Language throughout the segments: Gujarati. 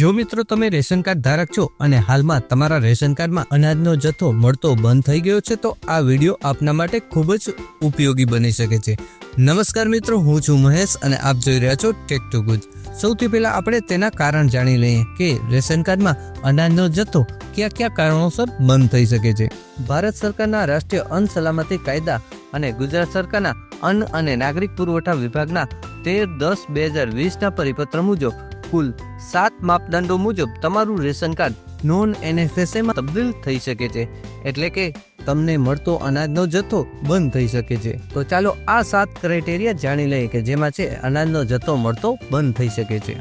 જો મિત્રો તમે રેશન કાર્ડ ધારક છો અને હાલમાં તમારા રેશન કાર્ડમાં અનાજનો જથ્થો મળતો બંધ થઈ ગયો છે, તો આ વીડિયો આપના માટે ખૂબ જ ઉપયોગી બની શકે છે. નમસ્કાર મિત્રો, હું છું મહેશ અને આપ જોઈ રહ્યા છો ટેક ટુ ગુજ સૌથી પહેલા આપણે તેના કારણ જાણી લઈએ કે રેશન કાર્ડમાં અનાજનો જથ્થો કયા કયા કારણોસર બંધ થઈ શકે છે. ભારત સરકારના રાષ્ટ્રીય અન્ન સલામતી કાયદા અને ગુજરાત સરકારના અન્ન અને નાગરિક પુરવઠા વિભાગના તેર દસ બે હજાર વીસના પરિપત્ર મુજબ કુલ સાત માપદંડો મુજબ તમારું રેશન કાર્ડ નોન એનએફએસએમાં તબદીલ થઈ શકે છે. એટલે કે તમને મળતો અનાજનો જથ્થો બંધ થઈ શકે છે. તો ચાલો આ સાત ક્રાઇટેરિયા જાણી લઈએ કે જેમાં છે અનાજનો જથ્થો મળતો બંધ થઈ શકે છે.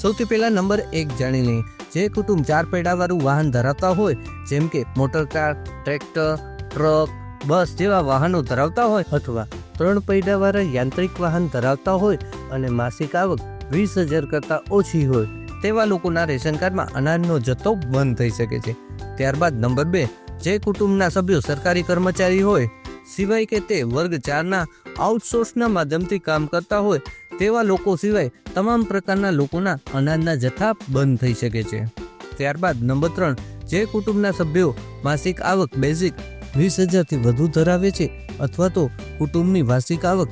સૌથી પહેલા નંબર એક જાણી લઈએ. જે કુટુંબ ચાર પૈડાવાળું વાહન ધરાવતા હોય, જેમ કે motor car, tractor, truck, bus જેવા વાહનો ધરાવતા હોય અથવા ત્રણ પૈડાવાળા યાંત્રિક વાહન ધરાવતા હોય અને માસિક આવક વીસ હજાર કરતાં ઓછી હોય, તેવા લોકોના રેશન કાર્ડમાં અનાજનો જથ્થો બંધ થઈ શકે છે. ત્યારબાદ નંબર બે, જે કુટુંબના સભ્યો સરકારી કર્મચારી હોય, સિવાય કે તે વર્ગ ચારના આઉટસોર્સના માધ્યમથી કામ કરતા હોય, તેવા લોકો સિવાય તમામ પ્રકારના લોકોના અનાજના જથ્થા બંધ થઈ શકે છે. ત્યારબાદ નંબર ત્રણ, જે કુટુંબના સભ્યો માસિક આવક બેઝિક વીસ હજારથી વધુ ધરાવે છે, અથવા તો કુટુંબની વાર્ષિક આવક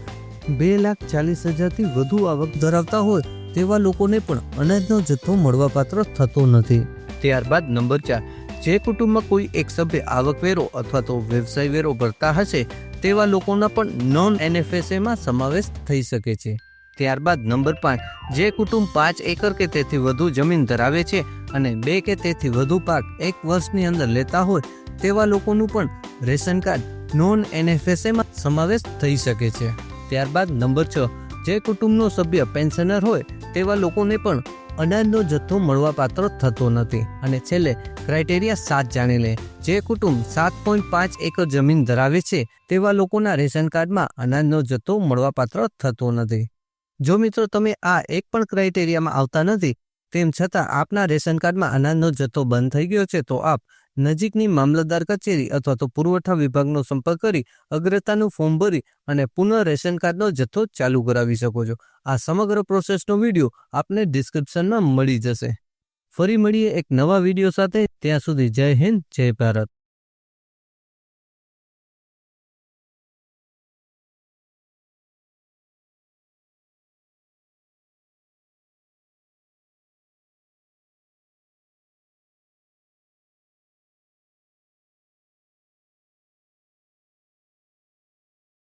બે લાખ ચાલીસ હજારથી વધુ આવક ધરાવતા હોય તેવા લોકોને પણ અનાજનો જથ્થો મળવાપાત્ર થતો નથી. ત્યારબાદ નંબર ચાર, જે કુટુંબમાં કોઈ એક સભ્ય આવકવેરો અથવા તો વ્યવસાય વેરો ભરતા હશે તેવા લોકોના પણ નોન એનએફએસએમાં સમાવેશ થઈ શકે છે. ત્યારબાદ નંબર પાંચ, જે કુટુંબ પાંચ એકર કે તેથી વધુ જમીન ધરાવે છે અને બે કે તેથી વધુ પાક એક વર્ષની અંદર લેતા હોય તેવા લોકોનું પણ રેશન કાર્ડ નોન એનએફએસએમાં સમાવેશ થઈ શકે છે. ત્યારબાદ નંબર છ, જે કુટુંબનો સભ્ય પેન્શનર હોય તેવા લોકોને પણ અનાજનો જથ્થો મળવાપાત્ર થતો નથી. અને છેલ્લે, ક્રાઇટેરિયા સાત જાણી લે. જે કુટુંબ સાત પોઈન્ટ પાંચ એકર જમીન ધરાવે છે, તેવા લોકોના રેશન કાર્ડમાં અનાજનો જથ્થો મળવાપાત્ર થતો નથી. જો મિત્રો તમે આ એક પણ ક્રાઇટેરિયામાં આવતા નથી, તેમ છતાં આપના રેશન કાર્ડમાં અનાજનો જથ્થો બંધ થઈ ગયો છે, તો આપ નજીકની મામલતદાર કચેરી અથવા તો પુરવઠા વિભાગનો સંપર્ક કરી અગ્રતાનું ફોર્મ ભરી અને પુનઃ રેશન કાર્ડનો જથ્થો ચાલુ કરાવી શકો છો. આ સમગ્ર પ્રોસેસનો વીડિયો આપને ડિસ્ક્રિપ્શનમાં મળી જશે. ફરી મળીએ એક નવા વીડિયો સાથે. ત્યાં સુધી જય હિન્દ, જય ભારત.